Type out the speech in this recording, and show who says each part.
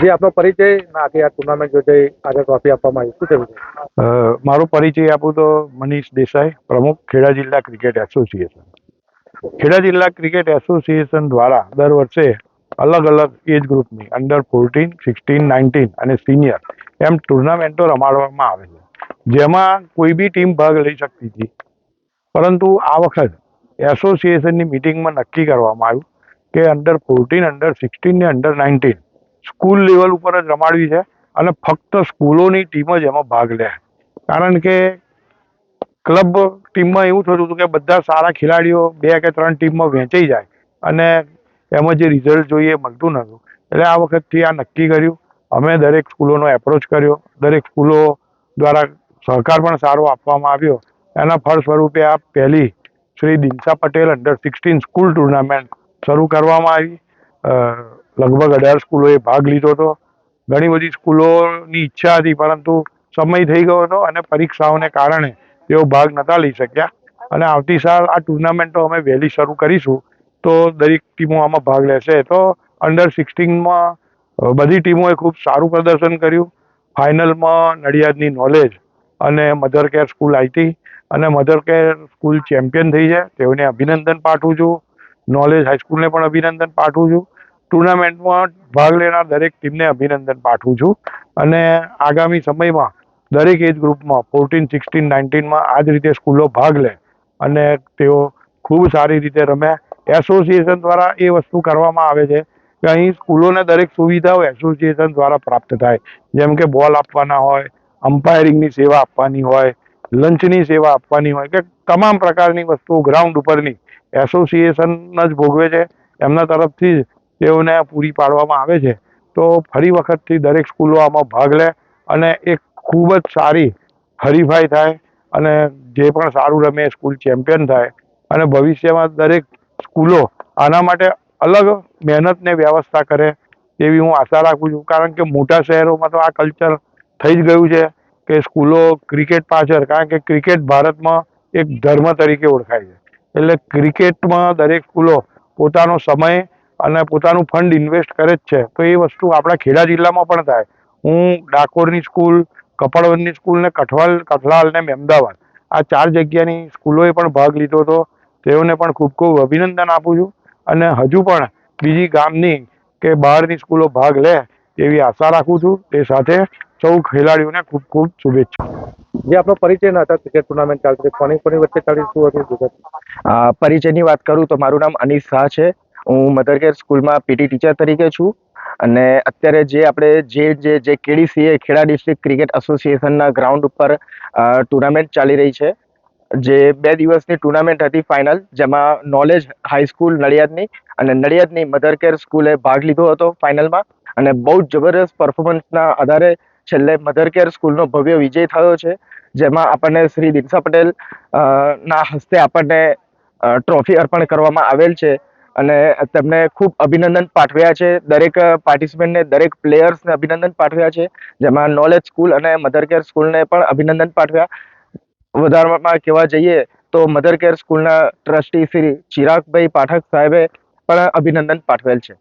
Speaker 1: જે આપનો પરિચય આખી આ ટુર્નામેન્ટ જે આજે ટ્રોફી આપવામાં આવી. શું છે?
Speaker 2: મારો પરિચય આપું તો મનીષ દેસાઈ, પ્રમુખ ખેડા જિલ્લા ક્રિકેટ એસોસિએશન. ખેડા જિલ્લા ક્રિકેટ એસોસિએશન દ્વારા દર વર્ષે અલગ અલગ એજ ગ્રુપની અંડર ફોર્ટીન સિક્સટીન નાઇન્ટીન અને સિનિયર એમ ટુર્નામેન્ટો રમાડવામાં આવે છે. જેમાં કોઈ બી ટીમ ભાગ લઈ શકતી હતી પરંતુ આ વખત એસોસિએશનની મિટિંગમાં નક્કી કરવામાં આવ્યું કે અંડર ફોર્ટીન અંડર સિક્સટીન ને અંડર નાઇન્ટીન સ્કૂલ લેવલ ઉપર જ રમાડવી છે અને ફક્ત સ્કૂલોની ટીમ જ એમાં ભાગ લે. કારણ કે ક્લબ ટીમમાં એવું થતું હતું કે બધા સારા ખેલાડીઓ બે કે ત્રણ ટીમમાં વહેંચાઈ જાય અને એમાં જે રિઝલ્ટ જોઈએ મળતું નહોતું. એટલે આ વખતથી આ નક્કી કર્યું. અમે દરેક સ્કૂલોનો એપ્રોચ કર્યો. દરેક સ્કૂલો દ્વારા સહકાર પણ સારો આપવામાં આવ્યો. એના ફળ સ્વરૂપે આ પહેલી Shri Dinsa Patel under sixteen school tournament શરૂ કરવામાં આવી. લગભગ અઢાર સ્કૂલોએ ભાગ લીધો હતો. ઘણી બધી સ્કૂલોની ઈચ્છા હતી, પરંતુ સમય થઈ ગયો હતો અને પરીક્ષાઓને કારણે તેઓ ભાગ નહોતા લઈ શક્યા. અને આવતી સાલ આ ટુર્નામેન્ટો અમે વહેલી શરૂ કરીશું, તો દરેક ટીમો આમાં ભાગ લેશે. તો અંડર સિક્સટીનમાં બધી ટીમોએ ખૂબ સારું પ્રદર્શન કર્યું. ફાઇનલમાં નડિયાદની નોલેજ અને મધર કેર સ્કૂલ હતી અને મધર કેર સ્કૂલ ચેમ્પિયન થઈ છે. તેઓને અભિનંદન પાઠવું છું. નોલેજ હાઈસ્કૂલને પણ અભિનંદન પાઠવું છું. ટુર્નામેન્ટમાં ભાગ લેનાર દરેક ટીમને અભિનંદન પાઠવું છું. અને આગામી સમયમાં દરેક એજ ગ્રુપમાં ફોર્ટીન સિક્સટીન નાઇન્ટીનમાં આ જ રીતે સ્કૂલો ભાગ લે અને તેઓ ખૂબ સારી રીતે રમે. એસોસિએશન દ્વારા એ વસ્તુ કરવામાં આવે છે કે અહીં સ્કૂલોને દરેક સુવિધાઓ એસોસિએશન દ્વારા પ્રાપ્ત થાય. જેમ કે બોલ આપવાના હોય અમ્પાયરિંગની સેવા આપવાની હોય, લંચની સેવા આપવાની હોય કે તમામ પ્રકારની વસ્તુઓ ગ્રાઉન્ડ ઉપરની એસોસિએશન જ ભોગવે છે. એમના તરફથી જ તેઓને પૂરી પાડવામાં આવે છે. તો ફરી વખતથી દરેક સ્કૂલો આમાં ભાગ લે અને એક ખૂબ જ સારી હરીફાઈ થાય અને જે પણ સારું રમે સ્કૂલ ચેમ્પિયન થાય. અને ભવિષ્યમાં દરેક સ્કૂલો આના માટે અલગ મહેનતને વ્યવસ્થા કરે તેવી હું આશા રાખું છું. કારણ કે મોટા શહેરોમાં તો આ કલ્ચર થઈ જ ગયું છે કે સ્કૂલો ક્રિકેટ પાછળ, કારણ કે ક્રિકેટ ભારતમાં એક ધર્મ તરીકે ઓળખાય છે. એટલે ક્રિકેટમાં દરેક સ્કૂલો પોતાનો સમય અને પોતાનું ફંડ ઇન્વેસ્ટ કરે જ છે. તો એ વસ્તુ આપણા ખેડા જિલ્લામાં પણ થાય. હું ડાકોરની સ્કૂલ કપડવનની સ્કૂલ ને કઠવાલ કઠલાલ ને મહેમદાવાદ આ ચાર જગ્યાની સ્કૂલોએ પણ ભાગ લીધો હતો. તેઓને પણ ખૂબ ખૂબ અભિનંદન આપું છું. અને હજુ પણ બીજી ગામની કે બહારની સ્કૂલો ભાગ લે એવી આશા રાખું છું. તે સાથે સૌ ખેલાડીઓને ખૂબ ખૂબ શુભેચ્છા.
Speaker 1: જે આપણો પરિચય ના હતા ક્રિકેટ ટુર્નામેન્ટ ચાલતી કોની કોની વચ્ચે ચાલી શું હતું?
Speaker 3: પરિચયની વાત કરું તો મારું નામ અનીસ શાહ છે. હું મધર કેર સ્કૂલમાં પીટી ટીચર તરીકે છું. અને અત્યારે જે આપણે જે જે જે કેડીસીએ ખેડા ડિસ્ટ્રિક્ટ ક્રિકેટ એસોસિએશનના ગ્રાઉન્ડ ઉપર ટુર્નામેન્ટ ચાલી રહી છે. જે બે દિવસની ટુર્નામેન્ટ હતી ફાઇનલ જેમાં નોલેજ હાઈસ્કૂલ નડિયાદની અને નડિયાદની મધર કેર સ્કૂલે ભાગ લીધો હતો ફાઇનલમાં અને બહુ જ જબરદસ્ત પરફોર્મન્સના આધારે છેલ્લે મધર કેર સ્કૂલનો ભવ્ય વિજય થયો છે. જેમાં આપણને શ્રી દિનસા પટેલ ના હસ્તે આપણને ટ્રોફી અર્પણ કરવામાં આવેલ છે. અને તેમને ખૂબ અભિનંદન પાઠવ્યા છે. દરેક પાર્ટિસિપન્ટને દરેક પ્લેયર્સને અભિનંદન પાઠવ્યા છે. જેમાં નોલેજ સ્કૂલ અને મધર કેર સ્કૂલને પણ અભિનંદન પાઠવ્યા. વધારામાં કહેવા જઈએ તો મધર કેર સ્કૂલના ટ્રસ્ટી શ્રી ચિરાગભાઈ પાઠક સાહેબે પણ અભિનંદન પાઠવેલ છે.